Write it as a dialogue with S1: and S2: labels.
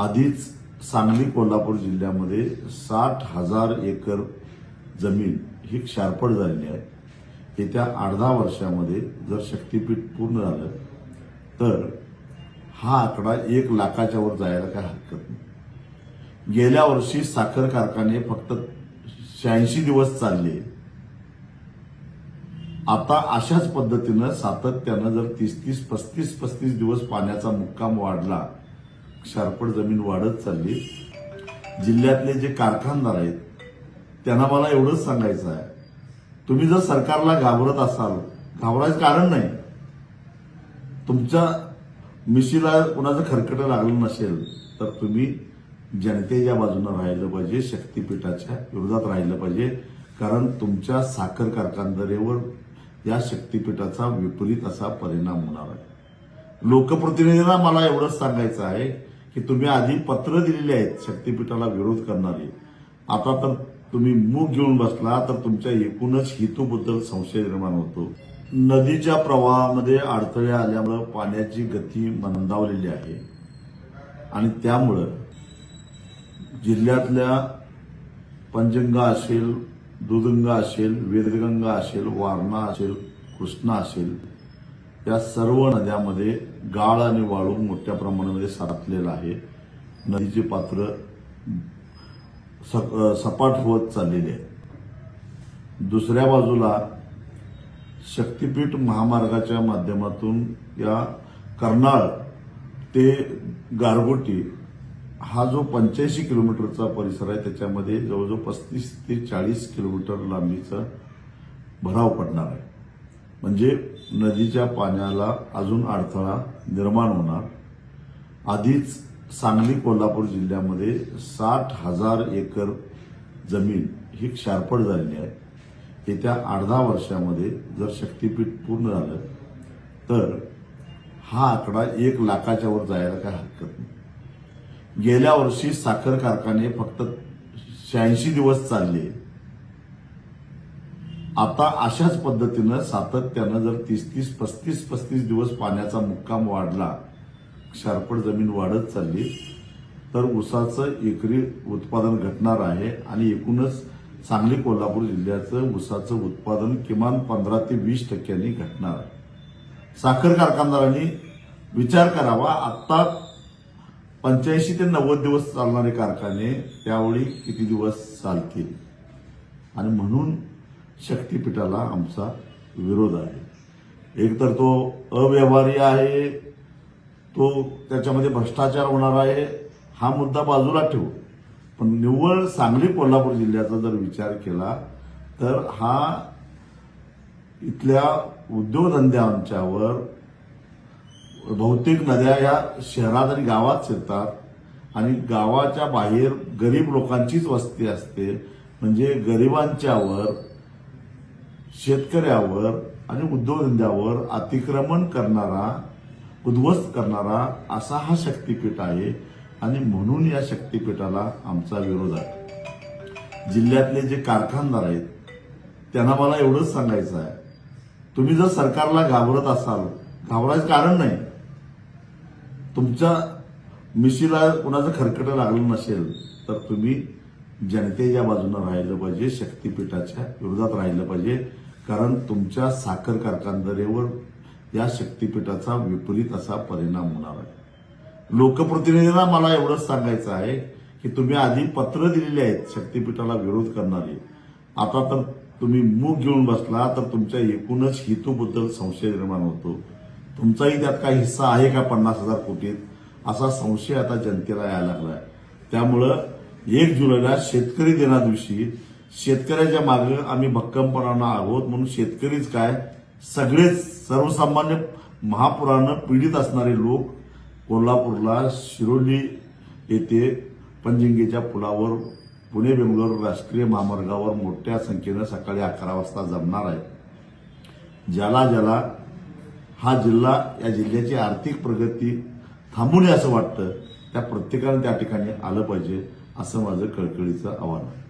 S1: आधीच सांगली कोल्हापूर जिल्ह्यामध्ये साठ हजार एकर जमीन ही क्षारपड झालेली आहे. येत्या आठ दहा वर्षामध्ये जर शक्तीपीठ पूर्ण झालं तर हा आकडा एक लाखाच्या वर जायला काय हरकत नाही. गेल्या वर्षी साखर कारखाने फक्त शहाऐंशी दिवस चालले. आता अशाच पद्धतीनं सातत्यानं जर तीस तीस पस्तीस पस्तीस दिवस पाण्याचा मुक्काम वाढला क्षारपड जमीन वाढत चालली. जिल्ह्यातले जे कारखानदार आहेत त्यांना मला एवढंच सांगायचं आहे. तुम्ही जर सरकारला घाबरत असाल घाबरायचं कारण नाही. तुमच्या मिशीला कुणाचं खरकटं लागलं नसेल तर तुम्ही जनतेच्या बाजूनं राहिलं पाहिजे शक्तीपीठाच्या विरोधात राहिलं पाहिजे. कारण तुमच्या साखर कारखानदारीवर या शक्तीपीठाचा विपरीत असा परिणाम होणार आहे. लोकप्रतिनिधींना मला एवढंच सांगायचं आहे की तुम्ही आधी पत्र दिलेली आहेत शक्तीपीठाला विरोध करणारे. आता तर तुम्ही मूग घेऊन बसला तर तुमच्या एकूणच हेतूबद्दल संशय निर्माण होतो. नदीच्या प्रवाहामध्ये अडथळे आल्यामुळं पाण्याची गती मंदावलेली आहे. आणि त्यामुळं जिल्ह्यातल्या पंचगंगा असेल दुधगंगा असेल वेदगंगा असेल वारणा असेल कृष्णा असेल या सर्व नद्यामध्ये गाळ आणि वाळू मोठ्या प्रमाणामध्ये साठलेलं आहे. नदीचे पात्र स- सपाट होत चाललेले आहे दुसऱ्या बाजूला शक्तीपीठ महामार्गाच्या माध्यमातून या कर्नाळ ते गारगोटी हा जो पंच्याऐंशी किलोमीटरचा परिसर आहे त्याच्यामध्ये जवळजवळ पस्तीस ते चाळीस किलोमीटर लांबीचा भराव पडणार आहे. म्हणजे नदीच्या पाण्याला अजून अडथळा निर्माण होणार. आधीच सांगली कोल्हापूर जिल्ह्यामध्ये साठ हजार एकर जमीन ही क्षारपड झालेली आहे. येत्या आठ दहा वर्षामध्ये जर शक्तीपीठ पूर्ण झालं तर हा आकडा एक लाखाच्या वर जायला काय हरकत नाही. गेल्या वर्षी साखर कारखाने फक्त शहाऐंशी दिवस चालले. आता अशाच पद्धतीनं सातत्यानं जर तीस तीस पस्तीस पस्तीस दिवस पाण्याचा मुक्काम वाढला क्षारपड जमीन वाढत चालली तर ऊसाचं एकरी उत्पादन घटणार आहे आणि एकूणच सांगली कोल्हापूर जिल्ह्याचं ऊसाचं उत्पादन किमान पंधरा ते वीस टक्क्यांनी घटणार. आहे साखर कारखानदारांनी विचार करावा आत्ता पंच्याऐंशी ते नव्वद दिवस चालणारे कारखाने त्यावेळी किती दिवस चालतील? आणि म्हणून शक्तीपीठाला आमचा विरोध आहे. एकतर तो अव्यवहारी आहे तो त्याच्यामध्ये भ्रष्टाचार होणार आहे हा मुद्दा बाजूला ठेवू. पण निव्वळ सांगली कोल्हापूर जिल्ह्याचा जर विचार केला तर हा इथल्या उद्योगधंद्यांच्यावर बहुतेक नद्या या शहरात आणि गावात शिरतात आणि गावाच्या बाहेर गरीब लोकांचीच वस्ती असते. म्हणजे गरिबांच्यावर शेतकऱ्यावर आणि उद्योगधंद्यावर अतिक्रमण करणारा उद्ध्वस्त करणारा असा हा शक्तीपीठ आहे आणि म्हणून या शक्तीपीठाला आमचा विरोध आहे. जिल्ह्यातले जे कारखानदार आहेत त्यांना मला एवढंच सांगायचं आहे. तुम्ही जर सरकारला घाबरत असाल घाबरायचं कारण नाही. तुमच्या मिशीला कुणाचं खरकटं लागलं नसेल तर तुम्ही जनतेच्या बाजूनं राहिलं पाहिजे शक्तीपीठाच्या विरोधात राहिलं पाहिजे. कारण तुमच्या साखर कारखानदारीवर या शक्तीपीठाचा विपरीत असा परिणाम होणार आहे. लोकप्रतिनिधींना मला एवढंच सांगायचं आहे की तुम्ही आधी पत्र दिलेली आहेत शक्तीपीठाला विरोध करणारी. आता तर तुम्ही मूग घेऊन बसला तर तुमच्या एकूणच हेतूबद्दल संशय निर्माण होतो. तुमचाही त्यात काही हिस्सा आहे का पन्नास हजार कोटीत? असा संशय आता जनतेला यायला लागला आहे त्यामुळं एक जुलैला शेतकरी दिनादिवशी शेतकऱ्याच्या मागे आम्ही भक्कमपणानं आहोत. म्हणून शेतकरीच काय? सगळेच सर्वसामान्य महापुरानं पीडित असणारे लोक कोल्हापूरला शिरोली येथे पंजिंगेच्या पुलावर पुणे बेंगलोर राष्ट्रीय महामार्गावर मोठ्या संख्येनं सकाळी अकरा वाजता जमणार आहे ज्याला ज्याला हा जिल्हा या जिल्ह्याची आर्थिक प्रगती थांबू नये असं वाटतं त्या प्रत्येकानं त्या ठिकाणी आलं पाहिजे असं माझं कळकळीचं आव्हान आहे.